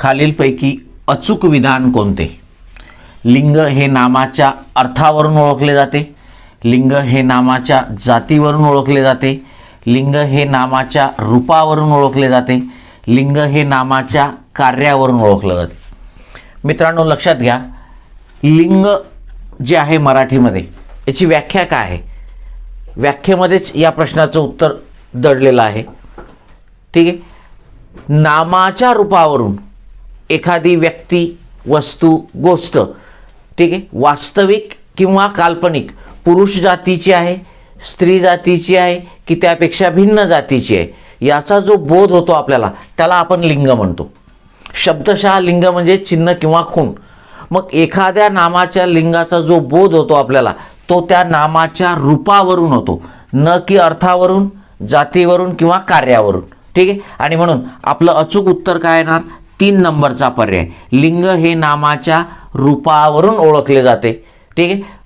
खालीलपैकी अचूक विधान कोणते? लिंग हे नामाच्या अर्थावरून ओळखले जाते. लिंग हे नामाच्या जातीवरून ओळखले जाते. लिंग हे नामाच्या रूपावरून ओळखले जाते. लिंग हे नामाच्या कार्यावरून ओळखलं जाते. मित्रांनो लक्षात घ्या. लिंग जे आहे मराठीमध्ये याची व्याख्या काय आहे? व्याख्येमध्येच या प्रश्नाचं उत्तर दडलेलं आहे. ठीक आहे? नामाच्या रूपावरून एखादी व्यक्ती वस्तू गोष्ट ठीक आहे? वास्तविक किंवा काल्पनिक. पुरुष जातीची आहे स्त्री जातीची आहे की त्यापेक्षा भिन्न जातीची आहे. याचा जो बोध होतो आपल्याला त्याला आपण लिंग म्हणतो. शब्दशः लिंग म्हणजे चिन्ह किंवा खूण. मग एखाद्या नामाच्या लिंगाचा जो बोध होतो आपल्याला तो त्या नामाच्या रूपावरून होतो. न की अर्थावरून जातीवरून किंवा कार्यावरून. ठीक आहे? आणि म्हणून आपलं अचूक उत्तर काय येणार? तीन नंबरचा पर्याय. लिंग हे नामाच्या रूपावरून ओळखले जाते. ठीक आहे?